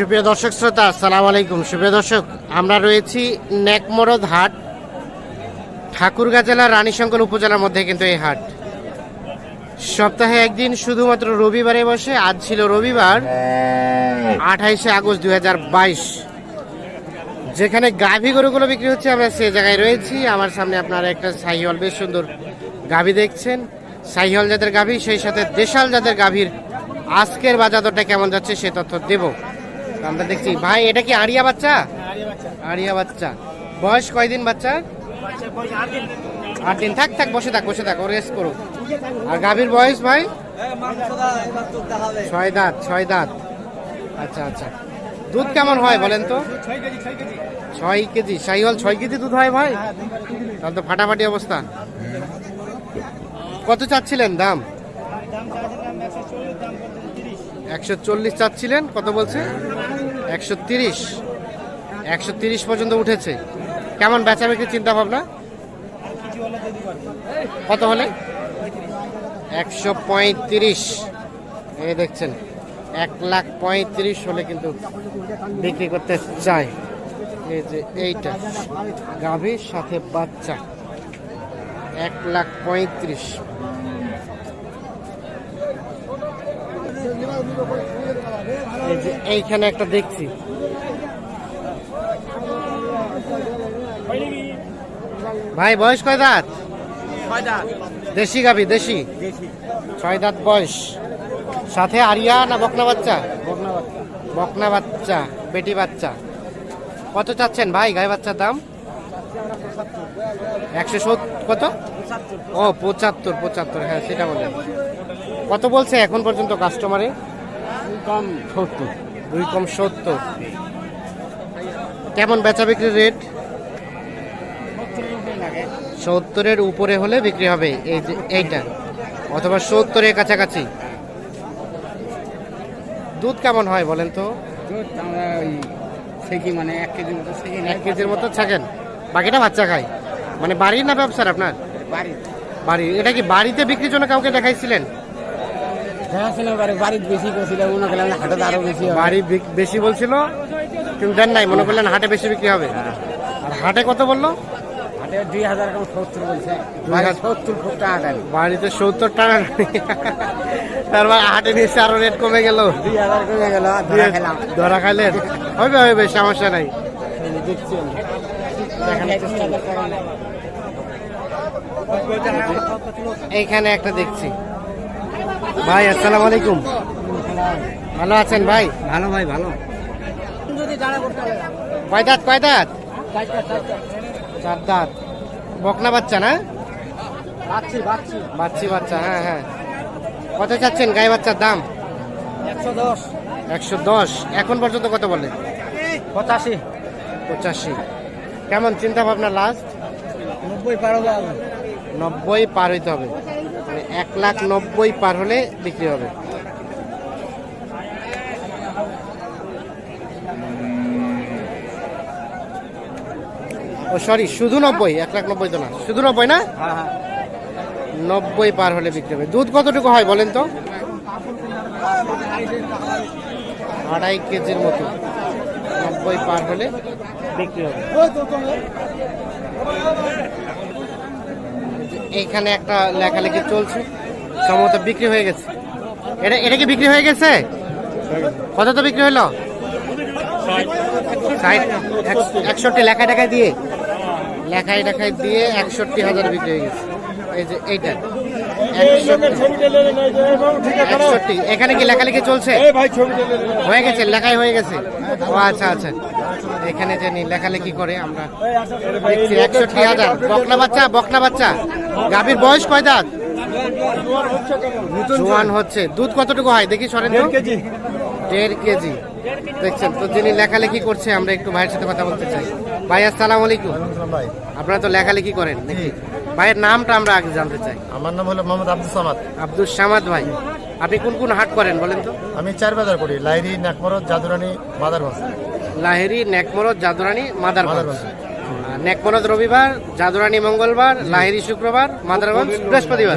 সুপ্রিয় দর্শক শ্রোতা, আসসালামু আলাইকুম। সুপ্রিয় দর্শক, আমরা রয়েছি নেকমরদ হাট, ঠাকুরগাঁ জেলার রানীশঙ্কর উপজেলার মধ্যে কিন্তু এই হাট। সপ্তাহে একদিন শুধুমাত্র রবিবারে বসে, আজ ছিল রবিবার, আঠাইশে আগস্ট দু হাজার বাইশ। যেখানে গাভী গরুগুলো বিক্রি হচ্ছে, আমরা সে জায়গায় রয়েছি। আমার সামনে আপনারা একটা সাইহল, বেশ সুন্দর গাভী দেখছেন। সাইহল জাতের গাভী, সেই সাথে দেশাল জাতের গাভীর আজকের বাজার দরটা কেমন যাচ্ছে, সে তথ্য দেব। আমরা দেখছি। ভাই, এটা কি আড়িয়া বাচ্চা? আড়িয়া বাচ্চা। বয়স কয়দিন বাচ্চা? আট দিন থাক থাক, বসে থাক বসে থাক, ও রেস্ট করুক। আর গাভীর বয়স ভাই? ছয় দাঁত ছয় দাঁত। আচ্ছা আচ্ছা। দুধ কেমন হয় বলেন তো? ছয় কেজি। সাইহল ছয় কেজি দুধ হয় ভাই? তাহলে তো ফাটাফাটি অবস্থা। কত চাচ্ছিলেন দাম? একশো চল্লিশ চাচ্ছিলেন, কত বলছে? একশো তিরিশ। একশো তিরিশ পর্যন্ত উঠেছে। কেমন বেচা বিক্রি চিন্তা ভাবনা কত হলে? একশো পঁয়ত্রিশ। এই দেখছেন, এক লাখ পঁয়ত্রিশ হলে কিন্তু বিক্রি করতে চায়। এই যে এইটা, গাভীর সাথে বাচ্চা। এক লাখ পঁয়ত্রিশ। এই যে এইখানে একটা দেখছি। ভাই বয়স কয় দাঁত? দেশি গাবি দেশি? ছয় দাঁত বয়স। সাথে আরিয়া না বকনা বাচ্চা? বকনা বাচ্চা। বেটি বাচ্চা কত চাচ্ছেন ভাই গাই বাচ্চার দাম? একশো সত্তর কত? ও পঁচাত্তর পঁচাত্তর হ্যাঁ সেটা বলেন। কত বলছে এখন পর্যন্ত কাস্টমারে কম সত্তর। দুই কম সত্তর। কেমন বেচা বিক্রির রেট সত্তরের উপরে হলে বিক্রি হবে এই যে এইটা। অথবা সত্তরের কাছাকাছি। দুধ কেমন হয় বলেন তো? দুধ আমরা ওই সেকি মানে এক কেজি মতো এক কেজির মতো বাকিটা বাচ্চা খায়। মানে বাড়ির না ব্যবসার আপনার? বাড়ি বাড়ি এটা কি বাড়িতে বিক্রির জন্য কাউকে দেখাইছিলেন? বাড়ি বেশি মনে বলছিল কিন্তু দেন নাই মনে করলেন হাটে বেশি বিক্রি হবে। আর হাটে কত বলল? হাটে দুই হাজার সত্তর বলছে। টাকা বাড়িতে সত্তর টাকা তারপর হাটে নিচে আরও রেট কমে গেল। দুই হাজার কমে গেল ধরা খাইলেন। হবে হবে সমস্যা নাই। দেখছি। এইখানে একটা দেখছি। ভাই আসসালামু আলাইকুম। ভালো আছেন ভাই? ভালো ভাই ভালো। কয় দাঁত কয় দাঁত চার দাঁত বকনা বাচ্চা না? বাচ্চি বাচ্চি। হ্যাঁ হ্যাঁ। কত চাচ্ছেন গাই বাচ্চার দাম? একশো দশ। একশো দশ। এখন পর্যন্ত কত বলে? পঁচাশি। পঁচাশি। কেমন চিন্তা ভাবনা লাস্ট নব্বই পারো নব্বই পার হইতে হবে। এক লাখ নব্বই পার হলে বিক্রি হবে। ও সরি শুধু নব্বই এক লাখ নব্বই তো না। শুধু নব্বই না? হ্যাঁ হ্যাঁ। নব্বই পার হলে বিক্রি হবে। দুধ কতটুকু হয় বলেন তো? আড়াই কেজির মতো। নব্বই পার হলে বিক্রি হবে। এইখানে একটা লেখালেখি চলছে সম্ভবত বিক্রি হয়ে গেছে। এটা এটা কি বিক্রি হয়ে গেছে? কত তো বিক্রি হলো? একষট্টি লেখায় টাকায় দিয়ে। লেখায় টাকায় দিয়ে একষট্টি হাজার বিক্রি হয়ে গেছে। এই যে এইটা। একষট্টি। এখানে কি লেখালেখি চলছে? হয়ে গেছে লেখাই হয়ে গেছে। ও আচ্ছা আচ্ছা। এখানে জানি লেখালেখি করে আমরা। দেখছি একষট্টি হাজার। বকনা বাচ্চা বকনা বাচ্চা। গাভীর বয়স কয় দাঁত? জোয়ান হচ্ছে। দুধ কতটুকু হয়? দেখি সরেন দেড় কেজি। দেখছেন তো যিনি লেখালেখি করছে আমরা একটু ভাইয়ের সাথে কথা বলতে চাই। ভাই আসসালামু আলাইকুম। ভাই আপনারা তো লেখালেখি করেন নাকি? ভাইয়ের নামটা আমরা আগে জানতে চাই। আমার নাম হলো মোহাম্মদ আব্দুল সামাদ। আব্দুল সামাদ ভাই আপনি কোন কোন হাট করেন বলেন তো? আমি চার বাজার করি লাইরি নাকমরদ জাদুরানি মাদারগঞ্জ। লাহেরি নেকমরদ জাদুরানি মাদারগঞ্জ। নেকমরদ রবিবার জাদুরানি মঙ্গলবার লাহেরি শুক্রবার মাদারগঞ্জ বৃহস্পতিবার।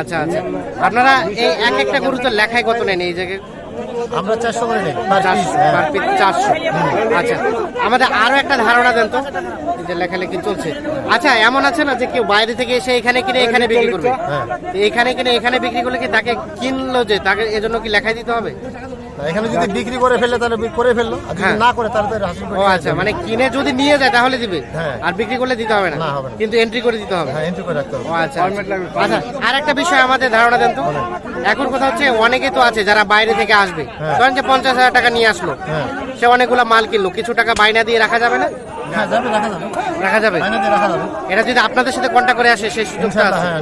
আচ্ছা আচ্ছা। আপনারা এই এক একটা গরু তো লেখায় কত নেন এই জায়গায়? আমরা চারশো করে নিই। চারশো আচ্ছা। আমাদের আরও একটা ধারণা দেন তো যে লেখালেখি চলছে। আচ্ছা এমন আছে না যে কেউ বাইরে থেকে এসে এখানে কিনে এখানে বিক্রি করবে? হ্যাঁ। এখানে কিনে এখানে বিক্রি করলে কি তাকে কিনলো যে তাকে এজন্য কি লেখাই দিতে হবে? এখানে যদি বিক্রি করে ফেললে তাহলে করে ফেলল আর যদি হ্যাঁ। না করে তাহলে ও আচ্ছা মানে কিনে যদি নিয়ে যায় তাহলে দিবে? হ্যাঁ। আর বিক্রি করলে দিতে হবে না? না, হবে না। কিন্তু এন্ট্রি করে দিতে হবে? হ্যাঁ এন্ট্রি করে রাখতে হবে। ও আচ্ছা। আচ্ছা আর একটা বিষয় আমাদের ধারণা দেন তো। এখন কথা হচ্ছে অনেকে তো আছে যারা বাইরে থেকে আসবে। ধরেন যে পঞ্চাশ হাজার টাকা নিয়ে আসলো। সে অনেকগুলো মাল কিনলো। কিছু টাকা বাইনা দিয়ে রাখা যাবে না? রাখা যাবে। রাখা যাবে? ফাইনাল দিয়ে রাখা যাবে। এটা যদি আপনাদের সাথে কন্ট্যাক্ট করে আসে সেই সুযোগটা হ্যাঁ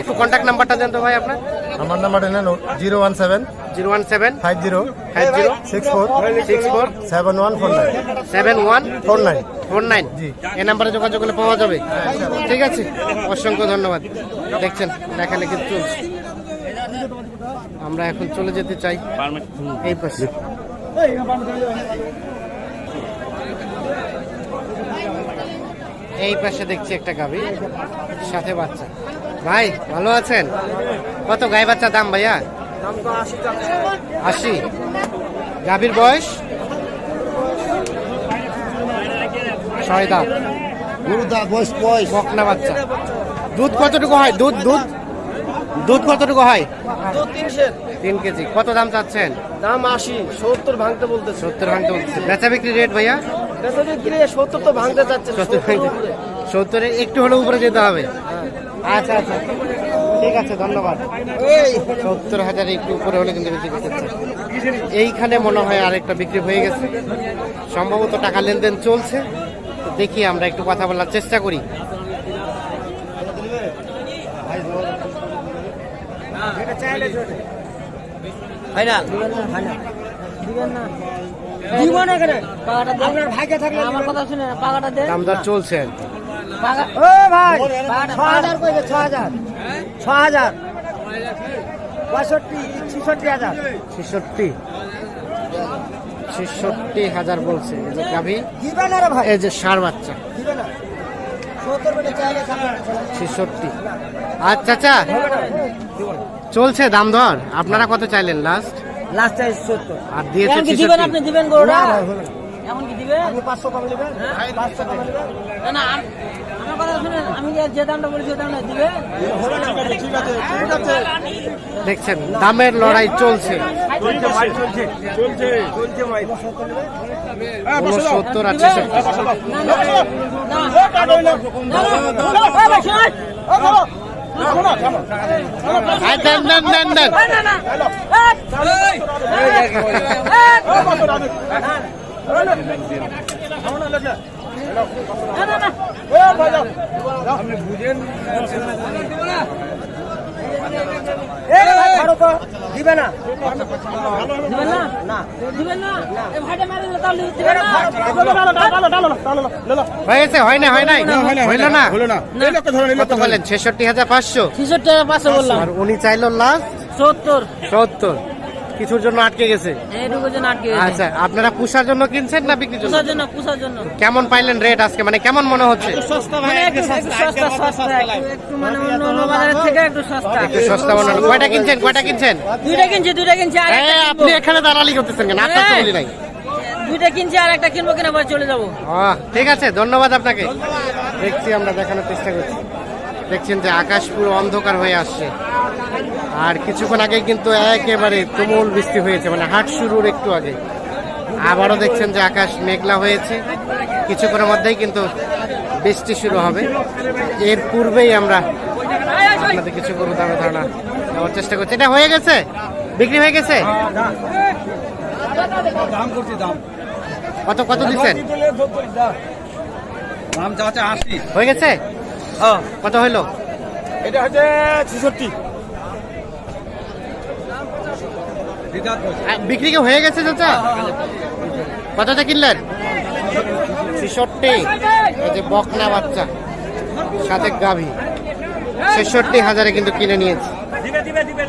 একটু কন্ট্যাক্ট নাম্বারটা দেন তো ভাই আপনার। আমার নাম্বারটা নেন zero one seven zero one seven five zero five zero six four six four seven one four nine. Seven one four nine. Four nine. এই নাম্বারে যোগাযোগ করলে পাওয়া যাবে। ঠিক আছে? অসংখ্য ধন্যবাদ। দেখছেন লেখালেখি চলছে। আমরা এখন চলে যেতে চাই। এই পাশে। এই পাশে দেখছি একটা গাভি সাথে বাচ্চা। ভাই ভালো আছেন? কত গাই বাচ্চা দাম ভাইয়া? আশি গাভীর বয়স? ছয় দাম। গরু দা বয়স বয়স। বকনা বাচ্চা। দুধ কতটুকু হয়? দুধ দুধ? দুধ কতটুকু হয়? তিন কেজি। কত দাম চাচ্ছেন? দাম আশি। সত্তর ভাঙতে বলতেছে। সত্তর ভাঙতে বলছে বেচা বিক্রি রেট ভাইয়া? বেচা বিক্রি সত্তর তো ভাঙতে চাচ্ছে। সত্তর একটু হলে উপরে যেতে হবে। আচ্ছা আচ্ছা। ঠিক আছে ধন্যবাদ। সত্তর হাজার একটু উপরে হলে কিন্তু বেশি করতে এইখানে মনে হয় আরেকটা বিক্রি হয়ে গেছে। সম্ভবত টাকা লেনদেন চলছে। দেখি আমরা একটু কথা বলার চেষ্টা করি। দেন চলছে। ও ভাই ছ হাজার। ছ হাজার ছ পঁয়ষট্টি ছিষট্টি হাজার। ছেষট্টি। ছেষট্টি হাজার বলছে। এই যে গাভী এই যে সার বাচ্চা। ছেষট্টি। আচ্ছা আচ্ছা। চলছে দাম ধর আপনারা কত চাইলেন লাস্ট লাস্ট চাই সত্তর। আর দিয়েছে দিবেন আপনি? দিবেন গরুটা এমন কি দিবেন? পাঁচশো কম নেবেন। পাঁচশো কম নেবেন? না দেখছেন দামের লড়াই চলছে উনসত্তর আর ছেষট্টি না না না না না না না না না না না দিবে না? দিবেন না। না। দিবেন না ভাইটা মারে তাহলে দিবেন না হয়েছে হয় না হয় নাই হইল না ছেষট্টি হাজার পাঁচশো? ছিষট্টি টাকা পাঁচশো বললাম। আর উনি চাইলো লাস্ট? সত্তর। সত্তর। কিছুর জন্য আটকে গেছে? এইটুকু জন্য আটকে গেছে। আচ্ছা আপনারা পুষার জন্য কিনছেন না বিক্রির জন্য? পুষার জন্য পুষার জন্য। কেমন পাইলেন রেট আজকে? মানে কেমন মনে হচ্ছে? মানে একটু একটু সস্তা সস্তা একটু একটু মানে অন্য অন্য বাজারের থেকে একটু সস্তা। একটু সস্তা মনে হলো কয়টা কিনছেন? কয়টা কিনছেন? দুইটা কিনছি দুইটা কিনছি আর একটা এই, আপনি এখানে দালালি করতেছেন কেন? আপনার তো বলি নাই। দুইটা কিনছি আর একটা কিনবো কিনা চলে যাব। ঠিক আছে ধন্যবাদ আপনাকে। দেখছি আমরা দেখানোর চেষ্টা করছি। দেখছেন যে আকাশ পুরো অন্ধকার হয়ে আসছে। আর কিছুক্ষণ আগে কিন্তু একেবারে তুমুল বৃষ্টি হয়েছে মানে হাট শুরুর একটু আগে। আবারও দেখছেন যে আকাশ মেঘলা হয়েছে। কিছুক্ষণের মধ্যেই কিন্তু বৃষ্টি শুরু হবে। এর পূর্বেই আমরা আপনাদের কিছু গরু দামে ধারণা দেওয়ার চেষ্টা করছি। এটা হয়ে গেছে? বিক্রি হয়ে গেছে? কত কত দিচ্ছেন? দাম চাচ্ছে আশি। হয়ে গেছে? কত হইল এটা হচ্ছে ছেষট্টি। বিক্রি হয়ে গেছে চাচা? কতটা কিনলেন? ছেষট্টি। যে বকনা বাচ্চা, সাথে গাভী। ছেষট্টি হাজারে কিন্তু কিনে নিয়েছি।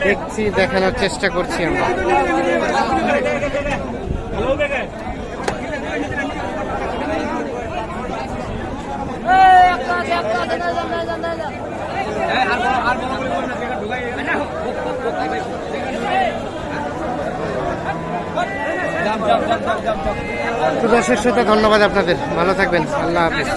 দেখছি, দেখানোর চেষ্টা করছি আমরা। দর্শক শ্রোতা ধন্যবাদ আপনাদের। ভালো থাকবেন। আল্লাহ হাফিজ।